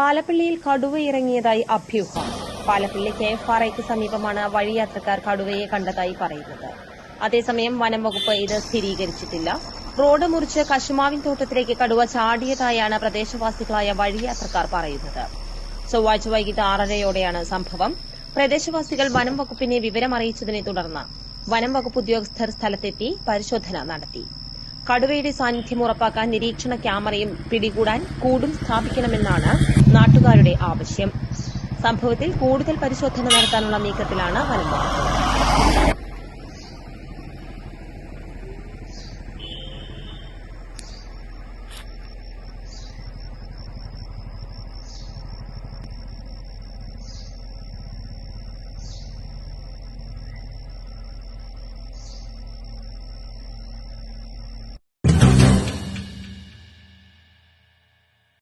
പാലപ്പള്ളിയിൽ കടുവ ഇറങ്ങിയതായി അഭ്യൂഹം. പാലപ്പള്ളി കെ എഫ് ആർ ഐക്ക് സമീപമാണ് വഴിയാത്രക്കാർ കടുവയെ കണ്ടതായി പറയുന്നത്. അതേസമയം വനം വകുപ്പ് ഇത് സ്ഥിരീകരിച്ചിട്ടില്ല. റോഡ് മുറിച്ച് കശുമാവിൻ തോട്ടത്തിലേക്ക് കടുവ ചാടിയതായാണ് പ്രദേശവാസികളായ വഴിയാത്രക്കാർ പറയുന്നത്. ചൊവ്വാഴ്ച വൈകിട്ട് ആറരയോടെയാണ് സംഭവം. പ്രദേശവാസികൾ വനം വകുപ്പിനെ വിവരമറിയിച്ചതിനെ തുടർന്ന് വനം വകുപ്പ് ഉദ്യോഗസ്ഥർ സ്ഥലത്തെത്തി പരിശോധന നടത്തി. കടുവയുടെ സാന്നിധ്യം ഉറപ്പാക്കാൻ നിരീക്ഷണ ക്യാമറയും പിടികൂടാൻ കൂടും സ്ഥാപിക്കണമെന്നാണ് നാട്ടുകാരുടെ ആവശ്യം. സംഭവത്തിൽ കൂടുതൽ പരിശോധന നടത്താനുള്ള നീക്കത്തിലാണ് വനം വകുപ്പ്